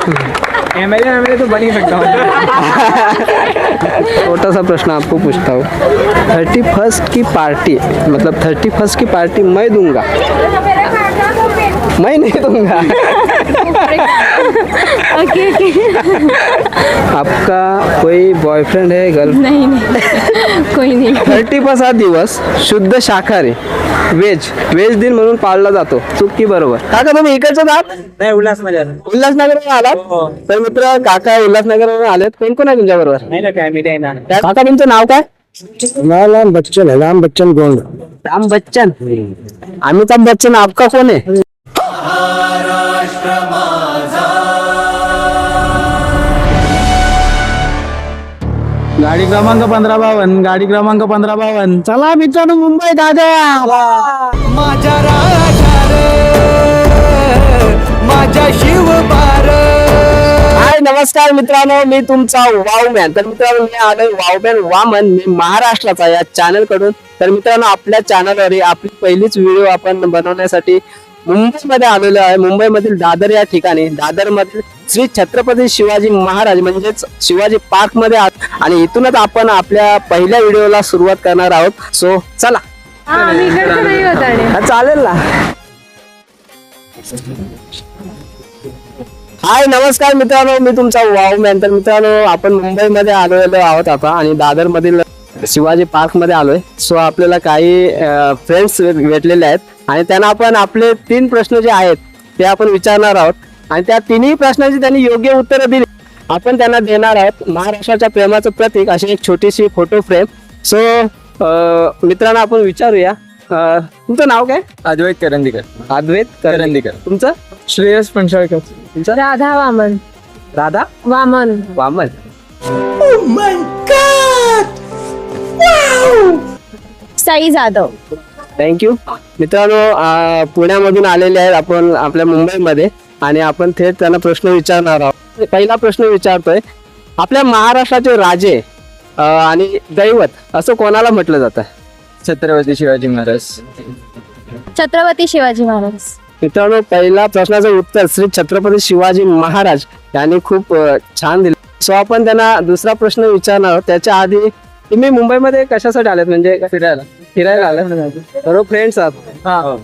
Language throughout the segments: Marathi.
एम एमएलए तो बन ही सकता हूँ। छोटा सा प्रश्न आपको पूछता हूँ। थर्टी फ़र्स्ट की पार्टी मतलब थर्टी फ़र्स्ट की पार्टी मैं दूँगा? मैं नहीं दूँगा। ओके ओके आपका कोई बॉयफ्रेंड है गर्ल नहीं नहीं. कोई नाही. थर्टी हा दिवस शुद्ध शाकाहारी. व्हेज व्हेज दिन म्हणून पाळला जातो. चूक की बरोबर. काका तुम्ही इकडचं आहात नहीं उल्लासनगर उल्हासनगरवरून आलात? तर मित्र काका उल्हासनगरवरून आलेत. कोण कोण आहे तुमच्या बरोबर नहीं ना काय मीडिया ना काका तुमचं नाव काय? राम बच्चन है राम बच्चन गोंड. राम बच्चन. अमिताभ बच्चन. आपका कौन है गाडी क्रमांक पंधरा बावन्न गाडी क्रमांक पंधरा बावन्न चला मित्रांनो मुंबई दादा. माझ्या राजा रे माझ्या शिवबार हाय नमस्कार मित्रांनो मी तुमचा वावमॅन. तर मित्रांनो मी आलोय वावमॅन वामन. मी महाराष्ट्राचा या चॅनलकडून. तर मित्रांनो आपल्या चॅनलवर आपली पहिलीच व्हिडिओ आपण बनवण्यासाठी मुंबईमध्ये आलेलो आहे. मुंबईमधील दादर या ठिकाणी. दादर मधील श्री छत्रपती शिवाजी महाराज म्हणजेच शिवाजी पार्कमध्ये आहोत. आणि इथूनच आपण आपल्या पहिल्या व्हिडिओला सुरुवात करणार आहोत. सो चला. चालेल ना. हाय नमस्कार मित्रांनो. मी तुमचा वाव मॅन. तर मित्रांनो आपण मुंबईमध्ये आलेलो आहोत आता आणि दादर मधील शिवाजी पार्कमध्ये आलोय. सो आपल्याला काही फ्रेंड्स भेटलेले आहेत. आणि त्यांना आपण आपले तीन प्रश्न जे आहेत ते आपण विचारणार आहोत. आणि त्या तिन्ही प्रश्नांची त्यांनी योग्य उत्तरं दिली. आपण त्यांना देणार आहोत. महाराष्ट्राच्या प्रेमाचं प्रतीक अशी एक छोटीशी फोटो फ्रेम सो मित्रांनो आपण विचारूया. अं, तुमचं नाव काय? अद्वैत करंदीकर. अद्वैत करंदीकर. तुमचं? श्रेयस पंचाळकर. तुमचं? राधा वामन. राधा? वामन. वामन. साई जाधव. थँक्यू मित्रांनो पुण्यामधून आलेले आहेत आपण आपल्या मुंबईमध्ये आणि आपण थेट त्यांना प्रश्न विचारणार आहोत. पहिला प्रश्न विचारतोय आपल्या महाराष्ट्राचे राजे अं, आणि दैवत असं कोणाला म्हटलं जातं? छत्रपती शिवाजी महाराज. छत्रपती शिवाजी महाराज. मित्रांनो पहिला प्रश्नाचं उत्तर श्री छत्रपती शिवाजी महाराज यांनी खूप अं, छान दिलं. सो आपण त्यांना दुसरा प्रश्न विचारणार आहोत. त्याच्या आधी तुम्ही मुंबईमध्ये कशासाठी आलेत? म्हणजे फिरायला. फिरायला आलात? सर्व फ्रेंड्स आहात. हा.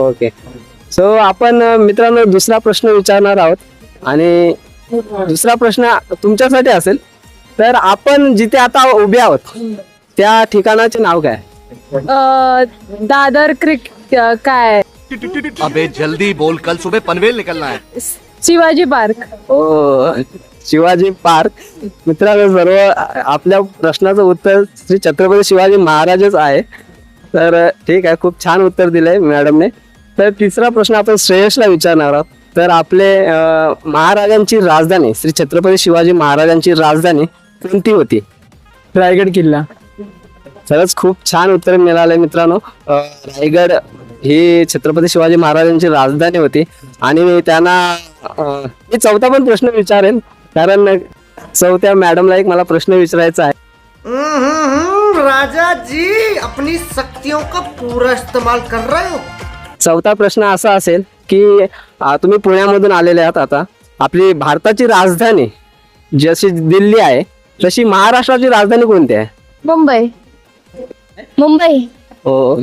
ओके सो आपण मित्रांनो दुसरा प्रश्न विचारणार आहोत. आणि दुसरा प्रश्न तुमच्यासाठी असेल. तर आपण जिथे आता उभे आहोत त्या ठिकाणाचे नाव काय? दादर क्रिक काय? अबे जल्दी बोल. कल सुबह पनवेल निकलना है. शिवाजी पार्क. ओ शिवाजी पार्क. मित्रांनो सर्व आपल्या प्रश्नाचं उत्तर श्री छत्रपती शिवाजी महाराजच आहे. तर ठीक आहे खूप छान उत्तर दिलंय मॅडमने. तर तिसरा प्रश्न आपण श्रेयसला विचारणार आहोत. तर आपले महाराजांची राजधानी श्री छत्रपती शिवाजी महाराजांची राजधानी कोणती होती? रायगड किल्ला. खरंच खूप छान उत्तर मिळालंय मित्रांनो. रायगड ही छत्रपती शिवाजी महाराजांची राजधानी होती. आणि त्यांना मी चौथा पण प्रश्न विचारेन. कारण चौथ्या मॅडमला एक मला प्रश्न विचारायचा आहे. राजा जी अपनी शक्तियों का पूरा इस्तेमाल कर रहे हो? चौथा प्रश्न असा असेल की अं, तुम्ही पुण्यामधून आलेले आहात आता. आपली भारताची राजधानी जशी दिल्ली आहे तशी महाराष्ट्राची राजधानी कोणती आहे? मुंबई. मुंबई. हो.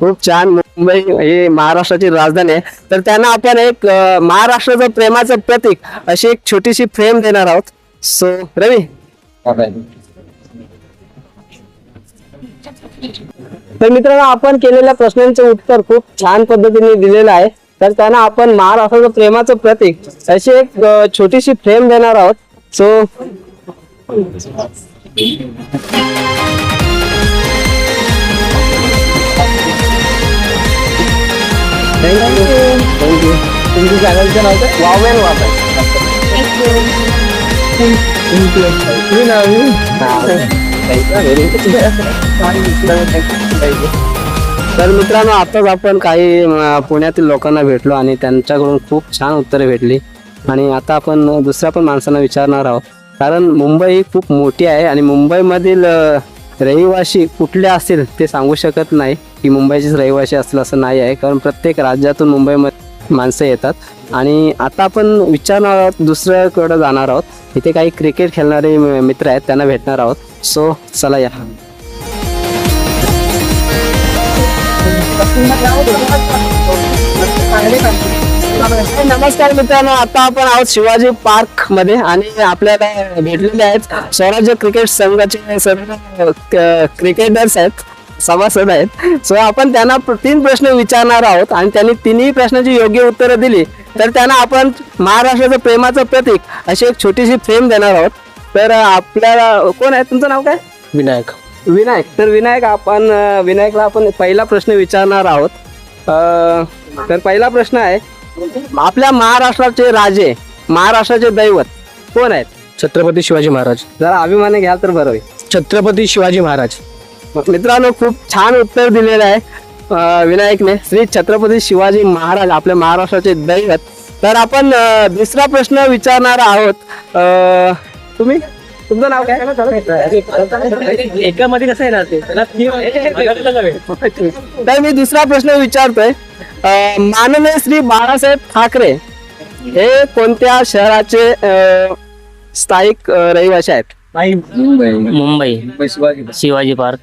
खूप छान मुंबई ही महाराष्ट्राची राजधानी आहे. तर त्यांना आपण एक महाराष्ट्राचं प्रेमाचं प्रतीक अशी एक छोटीशी फ्रेम देणार आहोत. सो रवी. तर मित्रांनो आपण केलेल्या प्रश्नांचं उत्तर खूप छान पद्धतीने दिलेलं आहे. तर त्यांना आपण महाराष्ट्राचं प्रेमाचं प्रतीक अशी एक छोटीशी फ्रेम देणार आहोत. सो थँक्यू थँक्यू तुमचं चॅनलचं नाव काय वावमॅन वावमॅन मी तर मित्रांनो आताच आपण काही पुण्यातील लोकांना भेटलो आणि त्यांच्याकडून खूप छान उत्तरे भेटली. आणि आता आपण दुसऱ्या पण माणसांना विचारणार आहोत. कारण मुंबई ही खूप मोठी आहे आणि मुंबईमधील रहिवासी कुठले असतील ते सांगू शकत नाही की मुंबईचेच रहिवासी असतील असं नाही आहे. कारण प्रत्येक राज्यातून मुंबईमध्ये माणसं येतात. आणि आता आपण विचारणार आहोत दुसऱ्याकडं जाणार आहोत. इथे काही क्रिकेट खेळणारे मित्र आहेत त्यांना भेटणार आहोत. सो चला या. नमस्कार मित्रांनो आता आपण आहोत शिवाजी पार्कमध्ये आणि आपल्याला भेटलेले आहेत स्वराज्य क्रिकेट संघाचे सर्व क्रिकेटर्स आहेत सभासद आहेत. सो आपण त्यांना तीन प्रश्न विचारणार आहोत आणि त्यांनी तिन्ही प्रश्नाची योग्य उत्तरं दिली. तर त्यांना आपण महाराष्ट्राचं प्रेमाचं प्रतीक अशी एक छोटीशी फ्रेम देणार आहोत. तर आपल्याला कोण आहे? तुमचं नाव काय? विनायक. विनायक. तर विनायक आपण विनायकला आपण पहिला प्रश्न विचारणार आहोत. तर पहिला प्रश्न आहे आपल्या महाराष्ट्राचे राजे महाराष्ट्राचे दैवत कोण आहेत? छत्रपती शिवाजी महाराज. जरा अभिमाने घ्याल तर बरं होईल. छत्रपती शिवाजी महाराज. मित्रांनो खूप छान उत्तर दिलेलं आहे अं, विनायकने. श्री छत्रपती शिवाजी महाराज आपल्या महाराष्ट्राचे दैवत. तर आपण अं, दुसरा प्रश्न विचारणार आहोत. अं, तुम्ही? तुमचं नाव काय? एकामध्ये कसं येणार ते? तर मी दुसरा प्रश्न विचारतोय. माननीय श्री बाळासाहेब ठाकरे हे कोणत्या शहराचे अं, स्थायिक अं, रहिवासी आहेत? मुंबई. शिवाजी पार्क.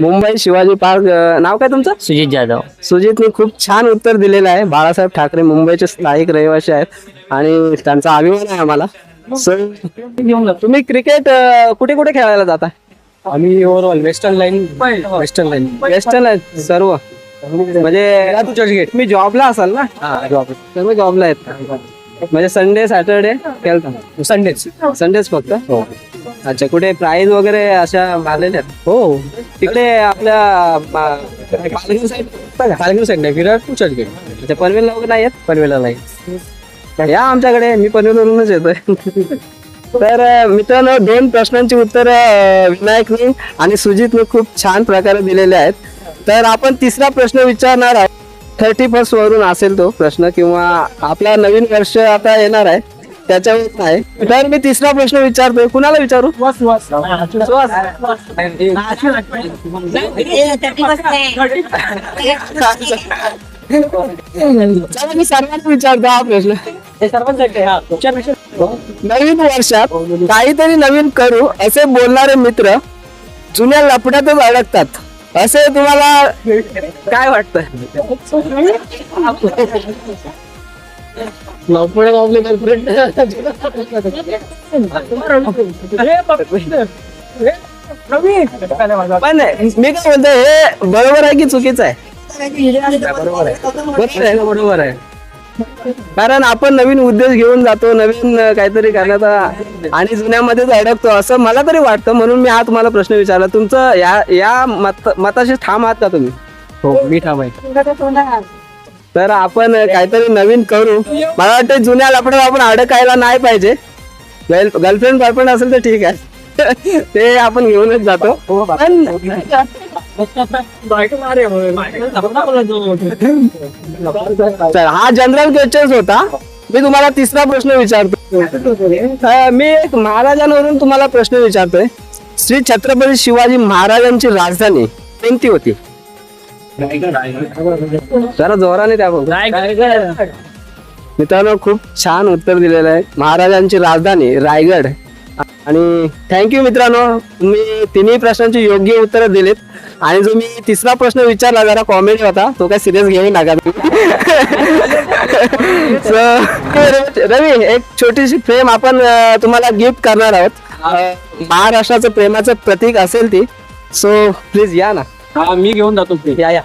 मुंबई शिवाजी पार्क अं, नाव काय तुमचं? सुजित जाधव. सुजितने खूप छान उत्तर दिलेलं आहे. बाळासाहेब ठाकरे मुंबईचे स्थायिक रहिवासी आहेत आणि त्यांचा अभिमान आहे आम्हाला. तुम्ही क्रिकेट कुठे कुठे खेळायला जाता आम्ही overall western line western line western आहेत सर्व. म्हणजे तुम्ही जॉबला असाल ना? सर्व जॉबला आहेत म्हणजे संडे सॅटरडे खेळता? संडेच. संडेच फक्त? अच्छा कुठे प्राइज वगैरे अशा आहेत? हो. तिकडे आपल्या पालघर साईड कालगिरी साईड नाही. विराट चर्चगेट अच्छा पनवेलला वगैरे नाही आहेत पनवेला नाही. या आमच्याकडे मी पनवेलवरूनच येतोय. तर मित्रांनो दोन प्रश्नांची उत्तर विनायकनी आणि सुजितने खूप छान प्रकारे दिलेले आहेत. तर आपण तिसरा प्रश्न विचारणार आहोत थर्टी फर्स्ट वरून असेल तो प्रश्न किंवा आपला नवीन वर्ष आता येणार आहे. त्याच्यावर नाही तर मी तिसरा प्रश्न विचारतोय. कुणाला विचारू. चला मी सर्वांना विचारतो हा प्रश्न. नवीन वर्षात काहीतरी नवीन करू असे बोलणारे मित्र जुन्या लपड्यातच अडकतात. असे तुम्हाला काय वाटतं? पण मी काय म्हणतो हे बरोबर आहे की चुकीचं आहे? बरोबर आहे. बरोबर आहे. कारण आपण नवीन उद्देश घेऊन जातो नवीन काहीतरी करण्याचा आणि जुन्यामध्येच अडकतो असं मला तरी वाटतं. म्हणून मी हा तुम्हाला प्रश्न विचारला. तुमचं या या मत मताशी ठाम आहात का तुम्ही? हो मी ठाम आहे. तर आपण काहीतरी नवीन करू. मला वाटतं जुन्या लपड्यात आपण अडकायला नाही पाहिजे. गर्लफ्रेंड बॉयफ्रेंड असेल तर ठीक आहे. ते आपण घेऊनच जातो. पण तर हा जनरल क्वेश्चन होता. मी तुम्हाला तिसरा प्रश्न विचारतो. मी एक महाराजांवरून तुम्हाला प्रश्न विचारतोय. श्री छत्रपती शिवाजी महाराजांची राजधानी कोणती होती? जरा जोराने त्या मित्रांनो खूप छान उत्तर दिलेलं आहे. महाराजांची राजधानी रायगड. आणि थँक्यू मित्रांनो तुम्ही तिन्ही प्रश्नांची योग्य उत्तरं दिलीत. आणि जो मी तिसरा प्रश्न विचारला जरा कॉमेडी होता तो काय सिरियस घेऊ नका रवी एक छोटीशी फ्रेम आपण तुम्हाला गिफ्ट करणार आहोत. महाराष्ट्राचं प्रेमाचं प्रतीक असेल ती. सो प्लीज या ना. हा मी घेऊन जातो या या.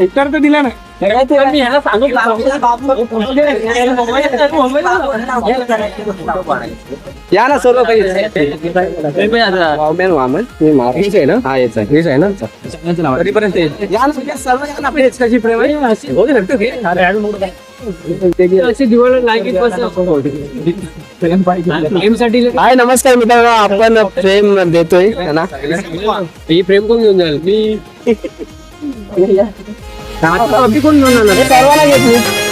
तर दिला नाही. मी ह्याला या ना सर्व काही वामन वामन मी मार हेच आहे ना हा हेच आहे हेच आहे ना येईल? या ना सर्व या ना कशी प्रेम आहे हो हाय नमस्कार मित्रांनो. आपण प्रेम देतोय ना? ही प्रेम कोण घेऊन जाईल? मी कॉपी कोण घेऊन सर्वांना घेतली हाय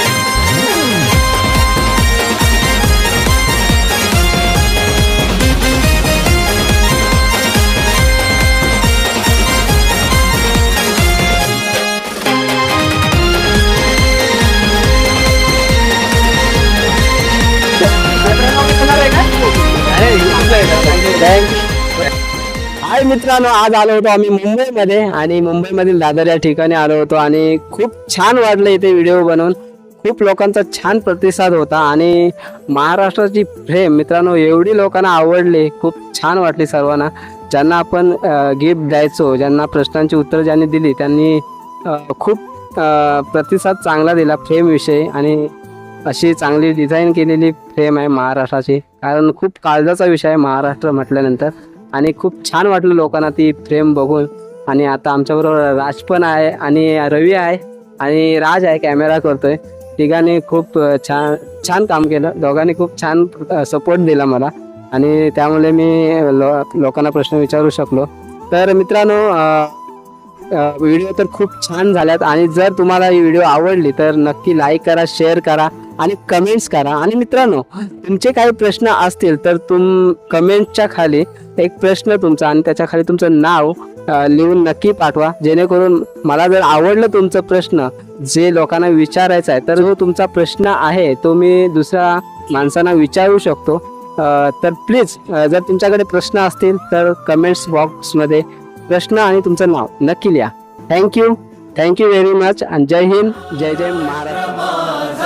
मित्रांनो आज आलो होतो आम्ही मुंबईमध्ये आणि मुंबईमधील दादर या ठिकाणी आलो होतो आणि खूप छान वाटलं इथे व्हिडिओ बनवून. खूप लोकांचा छान प्रतिसाद होता आणि महाराष्ट्राची फ्रेम मित्रांनो एवढी लोकांना आवडली खूप छान वाटली सर्वांना. ज्यांना आपण गिफ्ट द्यायचो ज्यांना प्रश्नांची उत्तरं ज्यांनी दिली त्यांनी खूप प्रतिसाद चांगला दिला फ्रेमविषयी आणि अशी चांगली डिझाईन केलेली फ्रेम आहे महाराष्ट्राची. कारण खूप काळजाचा विषय आहे महाराष्ट्र म्हटल्यानंतर. आणि खूप छान वाटलं लोकांना ती फ्रेम बघून. आणि आता आमच्याबरोबर राज पण आहे आणि रवी आहे आणि राज आहे कॅमेरा करतोय. तिघांनी खूप छान छान काम केलं. दोघांनी खूप छान सपोर्ट दिला मला. आणि त्यामुळे मी लो लोकांना प्रश्न विचारू शकलो. तर मित्रांनो व्हिडिओ तर खूप छान झाल्यात आणि जर तुम्हाला ही व्हिडिओ आवडली तर नक्की लाईक करा शेअर करा आणि कमेंट्स करा. आणि मित्रांनो तुमचे काही प्रश्न असतील तर तुम कमेंटच्या खाली एक प्रश्न तुमचा आणि त्याच्याखाली तुमचं नाव लिहून नक्की पाठवा. जेणेकरून मला जर आवडलं तुमचं प्रश्न जे लोकांना विचारायचं आहे तर जो तुमचा प्रश्न आहे तो मी दुसऱ्या माणसांना विचारू शकतो. तर प्लीज जर तुमच्याकडे प्रश्न असतील तर कमेंट्स बॉक्समध्ये प्रश्न आणि तुमचं नाव नक्की लिहा. थँक्यू थँक्यू व्हेरी मच आणि जय हिंद. जय जय महाराष्ट्र.